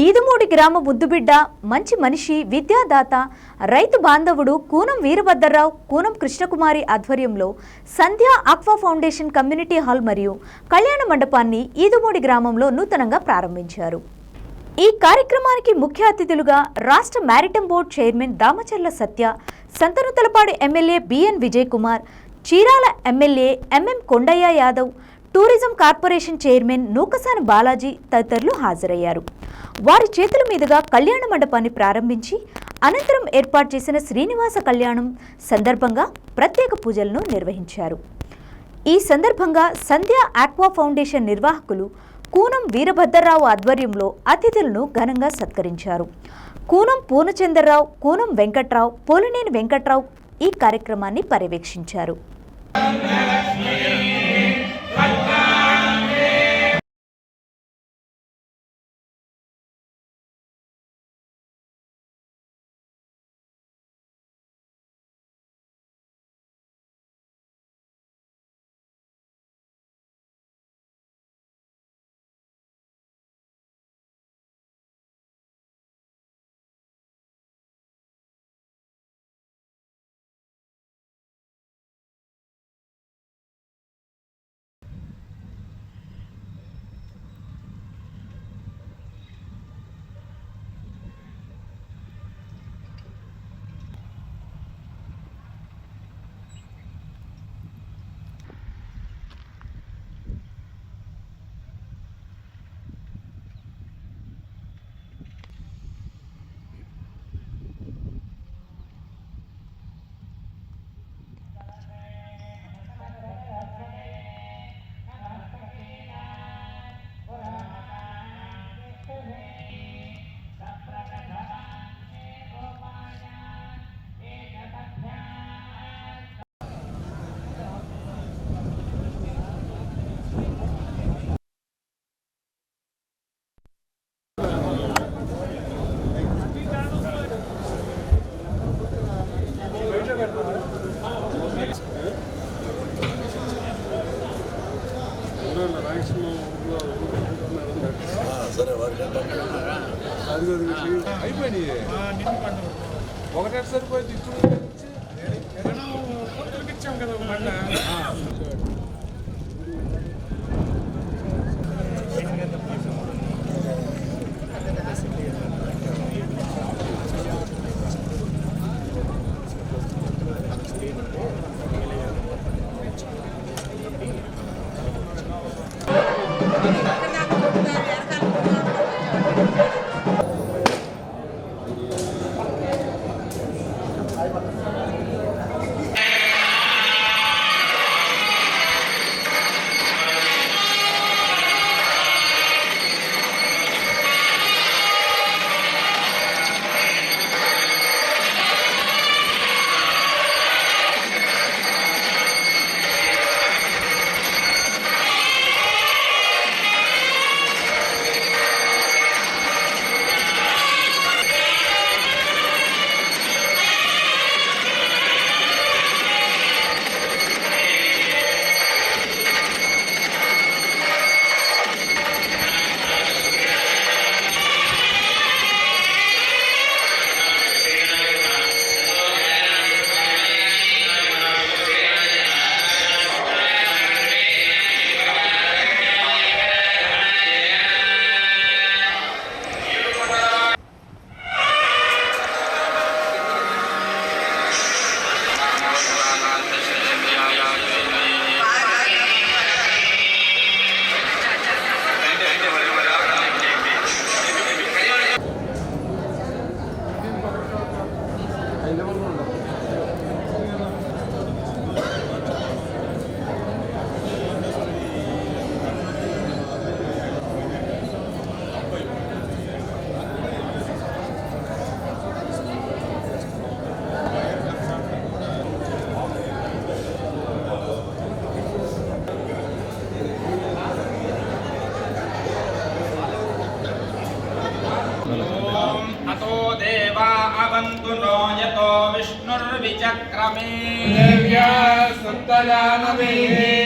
ఈదుమూడి గ్రామ ముద్దుబిడ్డ మంచి మనిషి విద్యాదాత రైతు బాంధవుడు కూనం వీరభద్రరావు కూనం కృష్ణకుమారి ఆధ్వర్యంలో Sandhya aqua foundation community hall మరియు కళ్యాణ మండపాన్ని ఈదుమూడి గ్రామంలో నూతనంగా ప్రారంభించారు. ఈ కార్యక్రమానికి ముఖ్య అతిథులుగా రాష్ట్ర maritime board chairman Damacharla Satya Santhanuthalapadu MLA BN Vijay Kumar Chirala MLA MM Kondaiah Yadav tourism corporation chairman Nukasani Balaji తదితరులు హాజరయ్యారు. వారి చేతుల మీదుగా కళ్యాణ మండపాన్ని ప్రారంభించి అనంతరం ఏర్పాటు చేసిన శ్రీనివాస కళ్యాణం సందర్భంగా ప్రత్యేక పూజలను నిర్వహించారు. ఈ సందర్భంగా సంధ్య ఆక్వా ఫౌండేషన్ నిర్వాహకులు కూనం వీరభద్రరావు ఆధ్వర్యంలో అతిథులను ఘనంగా సత్కరించారు. కూనం పూర్ణచంద్రరావు కూనం వెంకట్రావు పోలినేని వెంకట్రావు ఈ కార్యక్రమాన్ని పర్యవేక్షించారు. అయిపోయినాయి ఒకటే సరిపోయింది अतो विष्णुर्विचक्रमे विष्णुर्विचक्रमे त्रेधा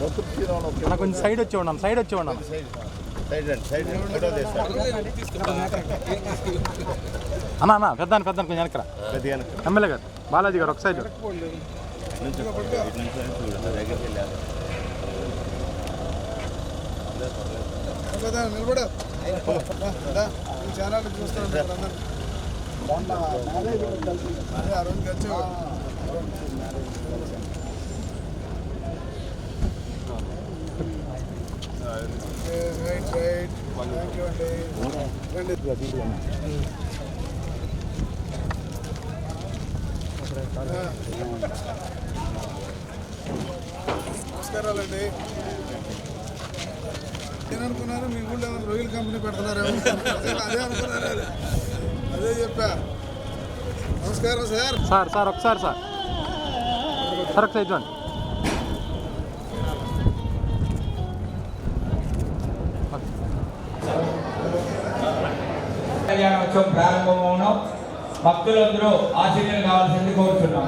కొంచెం సైడ్ వచ్చి ఉన్నాం సైడ్ వచ్చి ఉన్నాం అన్న అన్న పెద్దాను పెద్దాను కొంచెం వెనకరా ఎమ్మెల్యే గారు బాలాజీ గారు ఒక సైడ్ నిలబడు. చూస్తాను ఆ రోజు కలిసి రైట్ రైట్ థ్యాంక్ యూ అండి రండి నమస్కారాలండి నేను అనుకున్నాను మీ ఊళ్ళో ఏమైనా రొయ్యల కంపెనీ పెడుతున్నారేమో అదే- అదే అనుకున్నాను అదే చెప్పా నమస్కారం సార్. సార్ సార్ ఒకసారి సార్. సార్ ఒకసారి చూడండి కళ్యాణోత్సవం ప్రారంభమవును భక్తులందరూ ఆశీర్వాదం కావాల్సింది కోరుతున్నాం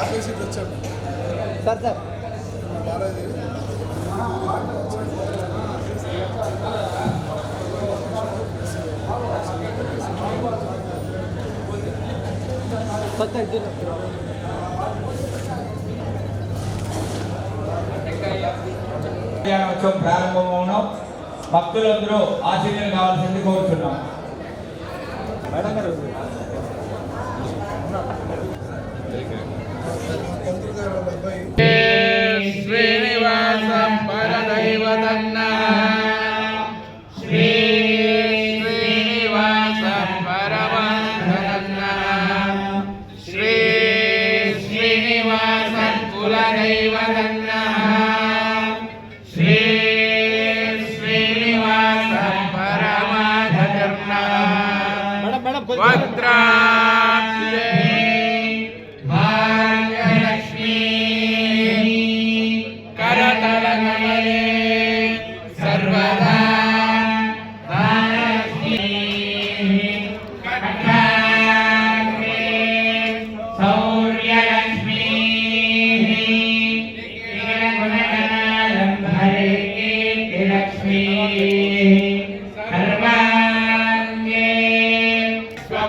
ఆఫీస్కి సార్. సార్ బాలాజీ కళ్యాణోత్సవం ప్రారంభమవడం భక్తులందరూ ఆశీర్వాదం కావాల్సింది కోరుతున్నాం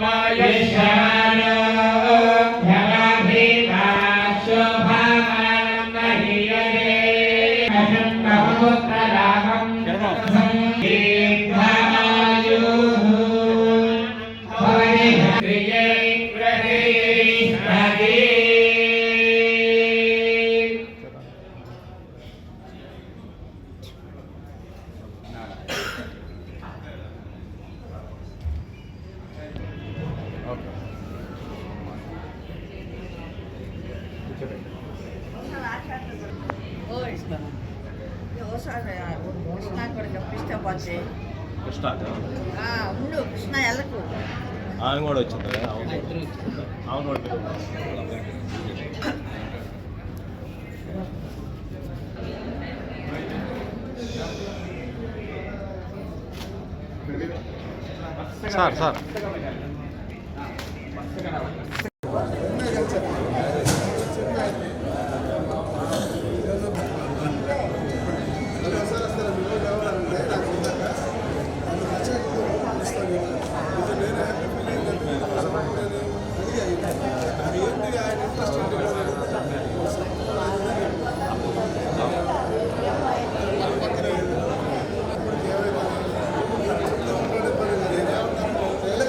மாய కృష్ణ ఆమె కూడా వచ్చింది? ఆమె కూడా సార్ సార్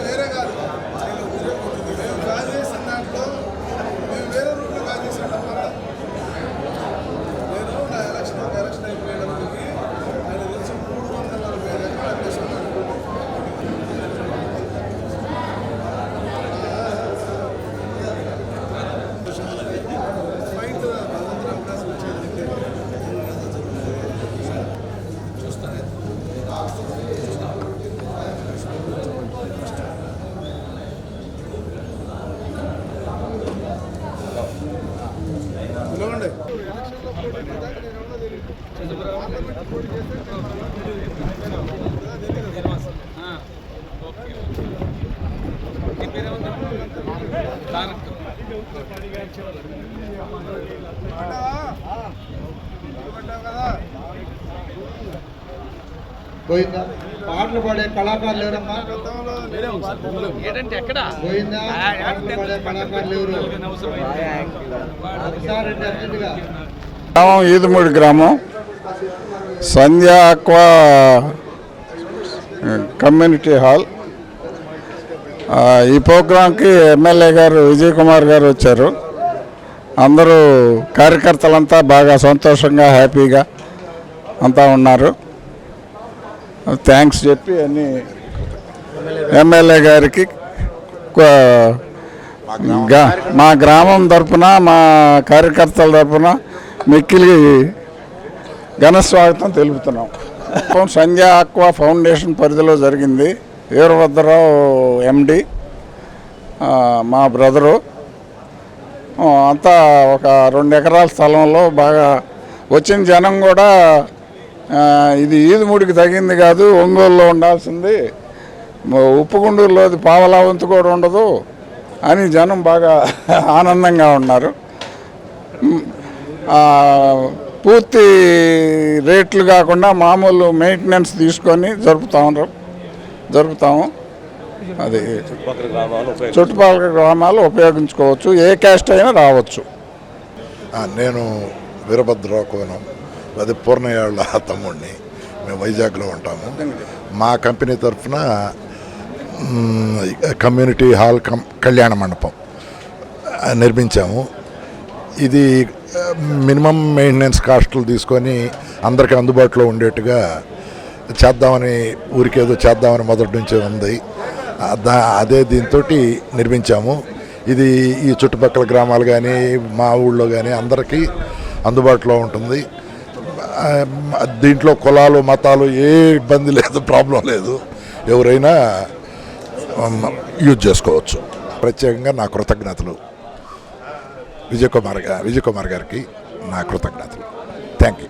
వేరే కాదు మేము కాల్ చేసిన దాంట్లో మేము వేరే రూట్లో కాల్ చేసాం తప్ప నేను నా ఎలక్షన్ ఒక ఎలక్షన్ అయిపోయేటప్పటికి ఆయన తెలిసి మూడు వందల నలభై ఐదు ఎకరాలు వేసుకున్నాను ఫైట్ భద్రత అవకాశం వచ్చేది పిలవండి కదా పోయిందా? పాటలు పాడే కళాకారులు ఎవరమ్మా? పోయిందా? పాటలు పాడే కళాకారులు ఎవరు? గ్రామం ఈదుమూడి గ్రామం. Sandhya aqua community hall. ఆ, ఈ ప్రోగ్రాంకి ఎమ్మెల్యే గారు విజయ్ కుమార్ గారు వచ్చారు. అందరూ కార్యకర్తలంతా బాగా సంతోషంగా హ్యాపీగా అంతా ఉన్నారు. థ్యాంక్స్ చెప్పి అన్ని ఎమ్మెల్యే గారికి మా గ్రామం తరపున మా కార్యకర్తల తరపున మిక్కిలి ఘన స్వాగతం తెలుపుతున్నాం. సంధ్య ఆక్వా ఫౌండేషన్ పరిధిలో జరిగింది. వీరభద్రరావు ఎండి మా బ్రదరు. అంతా ఒక రెండు ఎకరాల స్థలంలో బాగా వచ్చిన జనం కూడా ఇది ఈదుముడికి తగింది కాదు ఒంగోలులో ఉండాల్సింది. ఉప్పు ఉప్పుగుండూరులో అది పావలా వంతు కూడా ఉండదు అని జనం బాగా ఆనందంగా ఉన్నారు. పూర్తి రేట్లు కాకుండా మామూలు మెయింటెనెన్స్ తీసుకొని జరుపుతాము జరుపుతాము. అది చుట్టుపక్కల గ్రామాలు ఉపయోగించుకోవచ్చు ఏ క్యాస్ట్ అయినా రావచ్చు. నేను వీరభద్రరావు కోనం అది పూర్ణయాళ్ళ తమ్ముడిని మేము వైజాగ్లో ఉంటాము. మా కంపెనీ తరఫున కమ్యూనిటీ హాల్ కం కళ్యాణ మండపం నిర్మించాము. ఇది మినిమం మెయింటెనెన్స్ కాస్టులు తీసుకొని అందరికీ అందుబాటులో ఉండేట్టుగా చేద్దామని ఊరికేదో చేద్దామని మొదటి నుంచే ఉంది. అదే దీంతో నిర్మించాము. ఇది ఈ చుట్టుపక్కల గ్రామాలు కానీ మా ఊళ్ళో కానీ అందరికీ అందుబాటులో ఉంటుంది. దీంట్లో కులాలు మతాలు ఏ ఇబ్బంది లేదు ప్రాబ్లం లేదు. ఎవరైనా యూజ్ చేసుకోవచ్చు. ప్రత్యేకంగా నా కృతజ్ఞతలు. విజయ్ కుమార్గా విజయ్ కుమార్ గారికి నా కృతజ్ఞతలు. Thank you